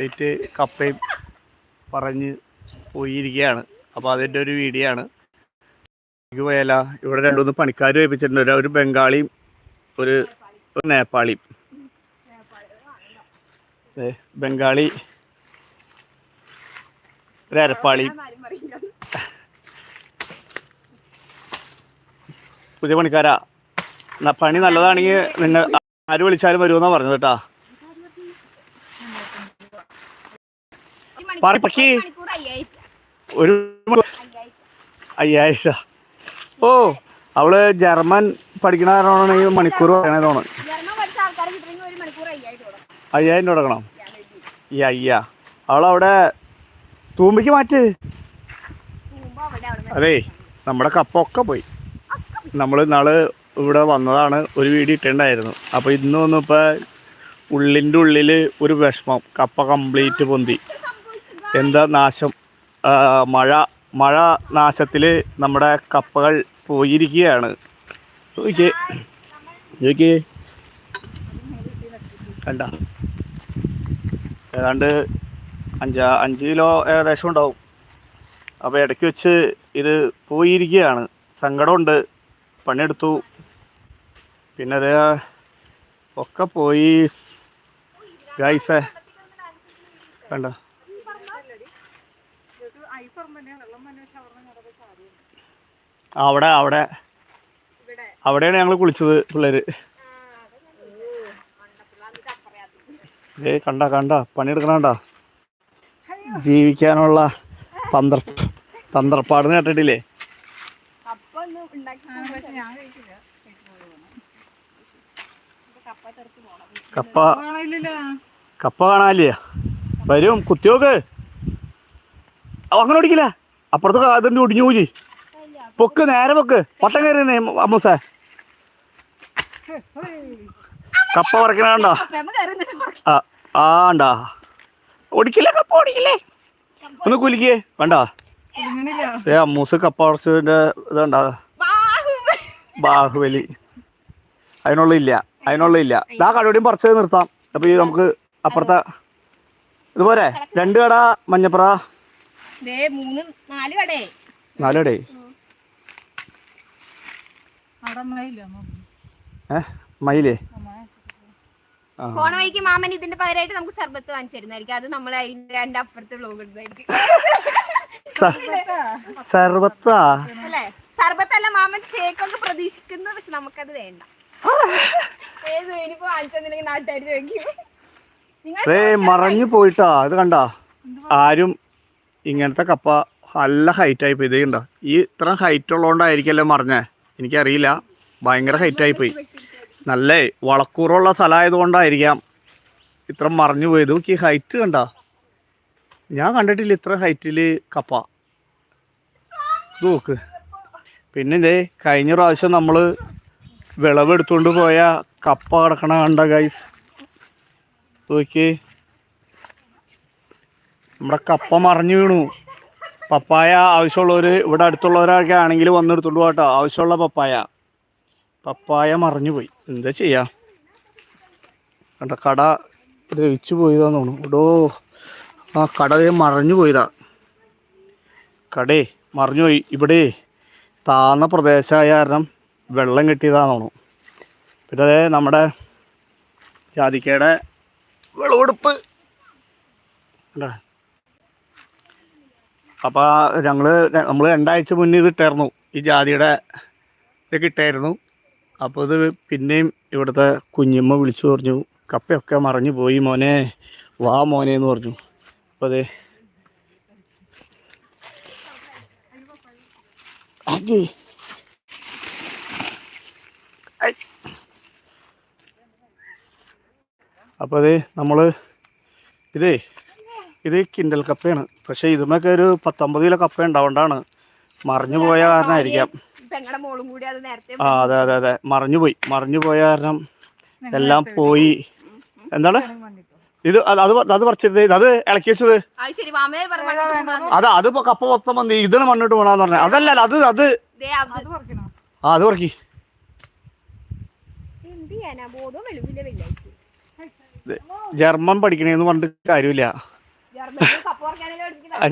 ആയിട്ട് കപ്പയും പറഞ്ഞ് പോയിരിക്കുകയാണ്. അപ്പോൾ അതിന്റെ ഒരു വീഡിയോ ആണ്. എനിക്ക് പോയാല? ഇവിടെ രണ്ടു മൂന്ന് പണിക്കാർ ഏൽപ്പിച്ചിട്ടുണ്ട്. ഒരു- ബംഗാളിയും ഒരു നേപ്പാളിയും. ബംഗാളി ഒരു അരപ്പാളിയും പുതിയ പണിക്കാരാ. പണി നല്ലതാണെങ്കിൽ നിങ്ങൾ ആര് വിളിച്ചാലും വരുമെന്നാണ് പറഞ്ഞത് കേട്ടാ. പറ, പക്ഷി. ഒരു അയ്യായിരം. ഓ അവൾ ജർമ്മൻ പഠിക്കണ കാരണമാണ് ഈ മണിക്കൂർ പറയണേ തോന്നുന്നു. അയ്യായിരം രൂപ കൊടുക്കണം. ഈ അയ്യ. അവളവിടെ തൂമ്പിക്ക് മാറ്റ്. അതേ നമ്മുടെ കപ്പൊക്കെ പോയി. നമ്മൾ നാൾ ഇവിടെ വന്നതാണ് ഒരു വീട് ഇട്ടുണ്ടായിരുന്നു അപ്പോൾ ഇന്ന് വന്നപ്പോൾ ഉള്ളിന്റെ ഉള്ളിൽ ഒരു വിഷമം. കപ്പ കംപ്ലീറ്റ് പൊന്തി. എന്താ നാശം? മഴ മഴ നാശത്തിൽ നമ്മുടെ കപ്പകൾ പോയിരിക്കുകയാണ്. നോക്കി നോക്കി കണ്ട. ഏതാണ്ട് അഞ്ചാ അഞ്ച് കിലോ ഏകദേശം ഉണ്ടാവും. അപ്പോൾ ഇടയ്ക്ക് വെച്ച് ഇത് പോയിരിക്കുകയാണ്. സങ്കടമുണ്ട്. പണിയെടുത്തു. പിന്നെ അത് ഒക്കെ പോയി. ഗൈസേ. കണ്ട. അവിടെ അവിടെ. അവിടെയാണ് ഞങ്ങൾ കുളിച്ചത് പിള്ളേര്. ഏ കണ്ട. കണ്ട പണിയെടുക്കണണ്ട? ജീവിക്കാനുള്ള തന്ത്ര തന്ത്രപ്പാട് കേട്ടിട്ടില്ലേ കപ്പ കപ്പ കാണാനില്ല. വരും കുത്തിയോക്ക്. അങ്ങനെ ഓടിക്കില്ല. അപ്പുറത്ത് അതിന്റെ ഒടിഞ്ഞു പോയി. പൊക്ക് നേരെ പൊക്ക്. വട്ടം കയറി അമ്മൂസേ. കപ്പ പറക്കണോ ആ ആ ഉണ്ടാ ഓടിക്കില്ല കപ്പ ഓടിക്കില്ലേ ഒന്ന് കുലിക്കേ കണ്ടോ? ഏ അമ്മൂസ് കപ്പ പറിച്ചതിന്റെ ഇതുണ്ടാ? ബാഹുബലി. അതിനുള്ള ഇല്ല അതിനുള്ള ഇല്ല. ഇതാ കടയോടെയും പറിച്ചത് നിർത്താം. അപ്പൊ ഈ നമുക്ക് അപ്പുറത്തെ ഇതുപോലെ രണ്ട് കട മഞ്ഞപ്പുറ മൂന്ന് നാല് കടേ നാലടേ. ഏ? മയിലേ? ആ. പോണ വഴിക്ക് മാമൻ ഇതിന്റെ പകരമായിട്ട് നമുക്ക് സർബത്ത് വാങ്ങിച്ചു തരുന്നതായിരിക്കും. അത് നമ്മൾ അതിന്റെ രണ്ട് അപ്പുറത്തെ വ്ലോഗ് ഇടുന്നതായിരിക്കും സ- സർബത്താ? അല്ലേ? സർബത്തല്ല മാമൻ ഷേക്കൊക്കെ പ്രതീക്ഷിക്കുന്നു പക്ഷെ നമുക്കത് വേണ്ട. ഏത് ഇനിയിപ്പോ വാങ്ങിച്ചു തന്നില്ലെങ്കിൽ നാട്ടുകാർ ചോദിക്കും. മറഞ്ഞു പോയിട്ടാ. അത് കണ്ടാ? ആരും ഇങ്ങനത്തെ കപ്പ നല്ല ഹൈറ്റ് പോയി. ഇത് ഈ ഇത്ര ഹൈറ്റ് ഉള്ളതുകൊണ്ടായിരിക്കല്ലോ മറിഞ്ഞേ? എനിക്കറിയില്ല. ഭയങ്കര ഹൈറ്റ് പോയി. നല്ല വളക്കൂറുള്ള സ്ഥലമായതുകൊണ്ടായിരിക്കാം ഇത്ര മറിഞ്ഞു പോയത്. നോക്കി ഹൈറ്റ് കണ്ട? ഞാൻ കണ്ടിട്ടില്ല ഇത്ര ഹൈറ്റിൽ കപ്പ. നോക്ക്. പിന്നെ ഇതേ കഴിഞ്ഞ പ്രാവശ്യം നമ്മൾ വിളവെടുത്തുകൊണ്ട് പോയ കപ്പ കിടക്കണ കണ്ട ഗൈസ് നോക്കി നമ്മുടെ കപ്പ മറിഞ്ഞു വീണു. പപ്പായ ആവശ്യമുള്ളവർ ഇവിടെ അടുത്തുള്ളവരൊക്കെ ആണെങ്കിൽ വന്നെടുത്തോണ്ട് കേട്ടോ. ആവശ്യമുള്ള പപ്പായ. പപ്പായ മറിഞ്ഞു പോയി. എന്താ ചെയ്യാ? കണ്ട കട ദ്രവിച്ചു പോയതാന്ന് തോന്നുന്നു. ഇടോ ആ കട മറിഞ്ഞു പോയതാ. കടേ മറിഞ്ഞു പോയി. ഇവിടെ താന്ന പ്രദേശമായ കാരണം വെള്ളം കിട്ടിയതാന്ന് തോന്നുന്നു. പിന്നെ അതേ നമ്മുടെ ജാതിക്കയുടെ വിളവെടുപ്പ്. കണ്ടാ അപ്പോൾ ഞങ്ങൾ നമ്മൾ രണ്ടാഴ്ച മുന്നേ ഇത് ഇട്ടായിരുന്നു ഈ ജാതിയുടെ ഇതൊക്കെ ഇട്ടായിരുന്നു അപ്പോൾ ഇത് പിന്നെയും ഇവിടുത്തെ കുഞ്ഞമ്മ വിളിച്ചു പറഞ്ഞു കപ്പയൊക്കെ മറിഞ്ഞു പോയി മോനെ വാ മോനെ എന്ന് പറഞ്ഞു. അപ്പോൾ അതെ. അപ്പോൾ അതെ നമ്മൾ ഇതേ ഇത് കിൻഡൽ കപ്പയാണ്. പക്ഷേ ഇതുമൊക്കെ ഒരു പത്തൊമ്പത് കിലോ കപ്പ ഉണ്ടാവേണ്ടാണ്. മറിഞ്ഞു പോയ കാരണമായിരിക്കാം. ആയിരിക്കാം മോളും കൂടി അത് നേരത്തെ ആ അതെ അതെ അതെ. മറിഞ്ഞു പോയി. മറിഞ്ഞു പോയ കാരണം എല്ലാം പോയി. എന്താണ്? ഇത് അത് അത് പറിച്ചത് അത് ഇളക്കി വെച്ചത്? അത് അത് കപ്പ മൊത്തം വന്ന് ഇതിന് മണ്ണിട്ട് പോണെന്ന് പറഞ്ഞ. അതല്ല അത് അത്. ആ അത് പറക്കി. ജർമ്മൻ പഠിക്കണേന്ന് പറഞ്ഞിട്ട് കാര്യമില്ല.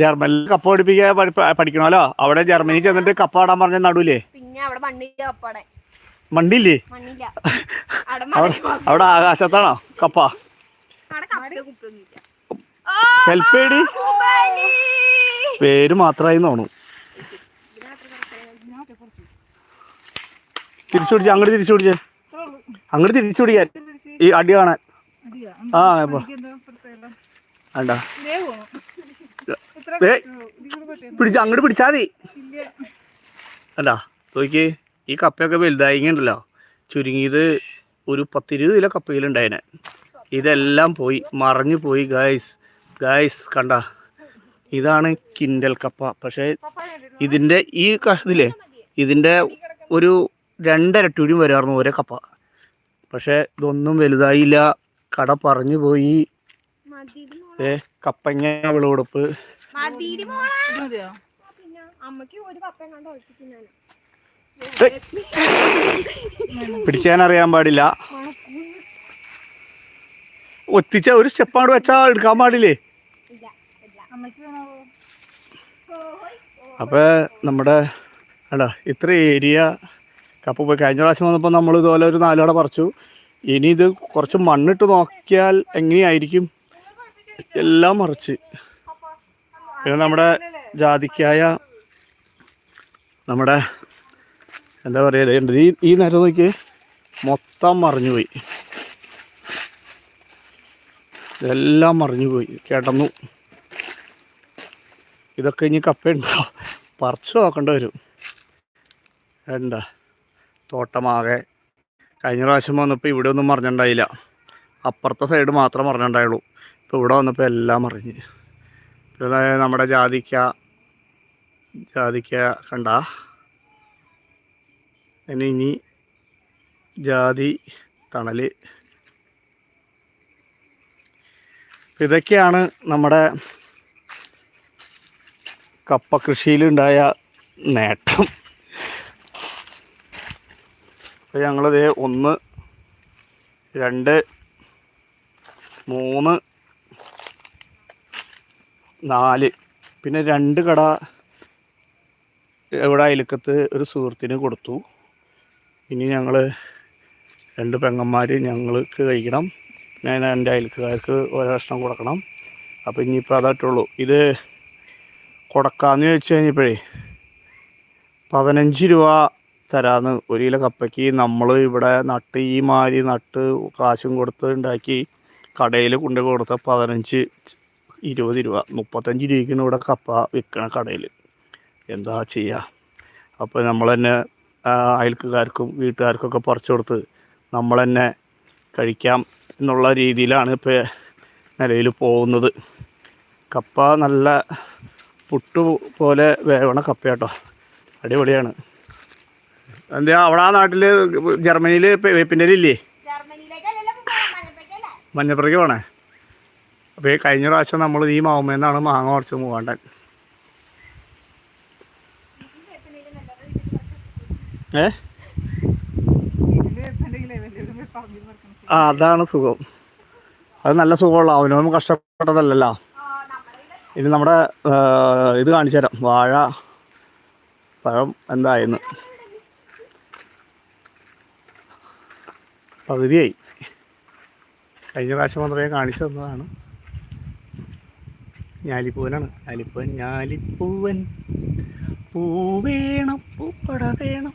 ജർമ്മനിൽ കപ്പ പഠിപ്പിക്കാൻ പഠിക്കണല്ലോ പഠിക്കണമല്ലോ. അവിടെ ജർമ്മനി ചെന്നിട്ട് കപ്പ് ആടാൻ പറഞ്ഞ നടുവില്ലേ പിന്നെ അവിടെ മണ്ണില്ല കപ്പാടെ മണ്ടില്ലേ മണ്ണില്ല. അവിടെ ആകാശത്താണോ? കപ്പ? അവിടെ കപ്പ കുപ്പിയൊന്നുമില്ല. ഹെൽപ്പ് ചെയ്തി ഉമ്മാലി. പേര് മാത്രമായി തോന്നു. തിരിച്ചു പിടിച്ച അങ്ങോട്ട് തിരിച്ചു പിടിച്ചേ. അങ്ങോട്ട് തിരിച്ചു പിടിക്കാൻ. ഈ അടി കാണാൻ. ആ ദേ, പിടിച്ച അങ്ങോട്ട് പിടിച്ചാ മതി. അല്ല നോക്കി ഈ കപ്പയൊക്കെ വലുതായിങ്ങണ്ടല്ലോ. ചുരുങ്ങിയത് ഒരു പത്തിരുപത് കിലോ കപ്പയിലുണ്ടായിനെ. ഇതെല്ലാം പോയി മറഞ്ഞു പോയി ഗായ്സ്. ഗായ്സ് കണ്ട. ഇതാണ് കിൻഡൽ കപ്പ. പക്ഷേ ഇതിന്റെ ഈ കഷത്തില്ലേ ഇതിന്റെ ഒരു രണ്ടരട്ടൂടിയും വരാറുന്നു ഒരേ കപ്പ. പക്ഷേ ഇതൊന്നും വലുതായില്ല. കട പറഞ്ഞു പോയി. ഏ കപ്പങ്ങ വിളവെടുപ്പ് പിടിക്കാൻ അറിയാൻ പാടില്ല. ഒത്തിച്ച ഒരു സ്റ്റെപ്പ് അങ്ങോട്ട് വെച്ചാ എടുക്കാൻ പാടില്ലേ? അപ്പൊ നമ്മുടെ അടാ ഇത്ര ഏരിയ കപ്പ പോയി. കഴിഞ്ഞ പ്രാവശ്യം വന്നപ്പോൾ നമ്മൾ ഇതുപോലെ ഒരു നാലുകട പറിച്ചു. ഇനി ഇത് കുറച്ച് മണ്ണിട്ട് നോക്കിയാൽ എങ്ങനെയായിരിക്കും? എല്ലാം മറിച്ച്. പിന്നെ നമ്മുടെ ജാതിക്കായ നമ്മുടെ എന്താ പറയുക ഈ ഈ നേരം നോക്കി മൊത്തം മറിഞ്ഞു പോയി. ഇതെല്ലാം മറിഞ്ഞു പോയി കിടന്നു. ഇതൊക്കെ ഇനി കപ്പയുണ്ടോ പറിച്ച് നോക്കേണ്ടി വരും. വേണ്ട തോട്ടമാകെ. കഴിഞ്ഞ പ്രാവശ്യം വന്നപ്പോൾ ഇവിടെ ഒന്നും മറിഞ്ഞിട്ടുണ്ടായില്ല അപ്പുറത്തെ സൈഡ് മാത്രം മറിഞ്ഞിട്ടുണ്ടായുള്ളൂ ഇപ്പോൾ ഇവിടെ വന്നപ്പോൾ എല്ലാം മറിഞ്ഞ് പിന്നെ നമ്മുടെ ജാതിക്ക ജാതിക്ക കണ്ട? ഇനി ഇനി ജാതി തണൽ ഇതൊക്കെയാണ് നമ്മുടെ കപ്പ കൃഷിയിലുണ്ടായ നേട്ടം അപ്പോൾ ഞങ്ങളിത് ഒന്ന് രണ്ട് മൂന്ന് നാല്. പിന്നെ രണ്ട് കട ഇവിടെ അയലക്കത്ത് ഒരു സുഹൃത്തിന് കൊടുത്തു. ഇനി ഞങ്ങൾ രണ്ട് പെങ്ങന്മാർ ഞങ്ങൾക്ക് കഴിക്കണം. പിന്നെ എന്റെ അയൽക്കാർക്ക് ഒരു കഷ്ണം കൊടുക്കണം. അപ്പോൾ ഇനിയിപ്പോൾ അതായിട്ടുള്ളൂ ഇത് കൊടുക്കാമെന്ന് ചോദിച്ചു കഴിഞ്ഞപ്പോഴേ പതിനഞ്ച് രൂപ തരാമെന്ന് ഒരു കിലോ കപ്പയ്ക്ക് നമ്മൾ ഇവിടെ നട്ട് ഈ മാതിരി നട്ട് കാശും കൊടുത്ത് ഉണ്ടാക്കി കടയിൽ കൊണ്ടുപോയി കൊടുത്ത പതിനഞ്ച് ഇരുപത് രൂപ. മുപ്പത്തഞ്ച് രൂപയ്ക്കാണ് ഇവിടെ കപ്പ വിൽക്കണ കടയിൽ. എന്താ ചെയ്യുക അപ്പോൾ നമ്മൾ തന്നെ അയൽക്കാർക്കും വീട്ടുകാർക്കൊക്കെ പറിച്ചു കൊടുത്ത് നമ്മൾ തന്നെ കഴിക്കാം എന്നുള്ള രീതിയിലാണ് ഇപ്പോൾ നിലയിൽ പോകുന്നത്. കപ്പ നല്ല പുട്ടു പോലെ വേവണ കപ്പയാട്ടോ. അടിപൊളിയാണ്. എന്താ അവിടെ ആ നാട്ടിൽ ജർമ്മനിയിൽ വേപ്പിന്റെ ഇല്ലേ? മഞ്ഞപ്പുറയ്ക്ക് പോണേ? അപ്പോൾ ഈ കഴിഞ്ഞ പ്രാവശ്യം നമ്മൾ ഈ മാവുമേന്നാണ് മാങ്ങ കുറച്ച് മൂവാണ്ടൻ. ഏ? ആ അതാണ് സുഖം. അത് നല്ല സുഖമുള്ള അവനൊന്നും കഷ്ടപ്പെട്ടതല്ലല്ലോ. ഇനി നമ്മുടെ ഇത് കാണിച്ചു തരാം. വാഴ പഴം എന്തായിരുന്നു പകുതിയായി. കഴിഞ്ഞ പ്രാവശ്യം മാത്രമേ കാണിച്ചു തന്നതാണ്. ഞാലിപ്പൂവനാണ്. ഞാലിപ്പൂവൻ ഞാലിപ്പൂവൻ. പൂവേണം പൂപ്പട വേണം.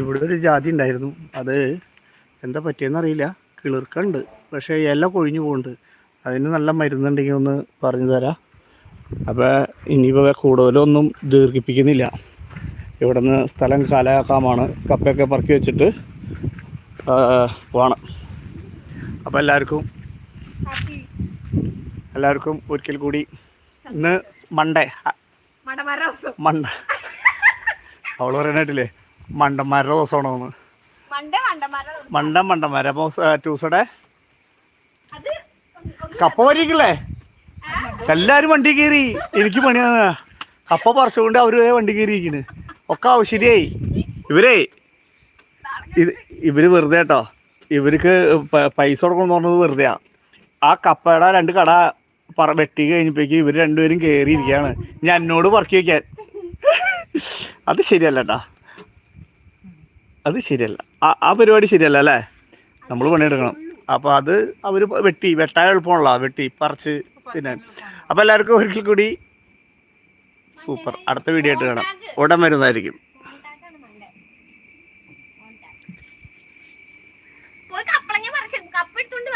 ഇവിടെ ഒരു ജാതി ഉണ്ടായിരുന്നു. അത് എന്താ പറ്റിയെന്നറിയില്ല കിളിർക്കുണ്ട്. പക്ഷേ ഇല കൊഴിഞ്ഞു പോകുന്നുണ്ട് അതിന് നല്ല മരുന്നുണ്ടെങ്കിൽ ഒന്ന് പറഞ്ഞു തരാം. അപ്പോൾ ഇനിയിപ്പോൾ കൂടുതലൊന്നും ദീർഘിപ്പിക്കുന്നില്ല. ഇവിടുന്ന് സ്ഥലം കാലാക്കാമാണ് കപ്പയൊക്കെ പറക്കി വെച്ചിട്ട് പോകണം. അപ്പോൾ എല്ലാവർക്കും എല്ലാവർക്കും ഒരിക്കൽ കൂടി ഇന്ന് മണ്ടേ. മണ്ട. അവൾ പറയാനായിട്ടില്ലേ മണ്ടന്മാരുടെ ദിവസമാണോ എന്ന് മണ്ട മണ്ടന്മാർ അപ്പോൾ ട്യൂസ്ഡേ കപ്പ വരിക്കില്ലേ എല്ലാരും വണ്ടി കയറി എനിക്ക് പണിയാണ്. കപ്പ പറിച്ചുകൊണ്ട് അവർ വണ്ടി കയറിയിരിക്കണ് ഒക്കെ ആവശ്യരിയായി ഇവരേ ഇത് ഇവർ വെറുതെ കേട്ടോ ഇവർക്ക് പൈസ കൊടുക്കണം എന്ന് പറഞ്ഞത് വെറുതെയാ. ആ കപ്പയുടെ രണ്ട് കട പറ വെട്ടി കഴിഞ്ഞപ്പോഴേക്ക് ഇവർ രണ്ടുപേരും കയറിയിരിക്കുകയാണ് ഞാൻ എന്നോട് വർക്ക് വയ്ക്കാൻ അത് ശരിയല്ല കേട്ടാ അത് ശരിയല്ല. ആ പരിപാടി ശരിയല്ല അല്ലേ? നമ്മൾ പണിയെടുക്കണം. അപ്പോൾ അത് അവർ വെട്ടി വെട്ടാൻ എളുപ്പമുള്ള വെട്ടി പറിച്ച് തിന്നാൻ അപ്പോൾ എല്ലാവർക്കും ഒരിക്കൽ കൂടി സൂപ്പർ. അടുത്ത വീഡിയോ ആയിട്ട് കാണാം. ഉടൻ വരുന്നതായിരിക്കും. കപ്പെടുത്തോണ്ട്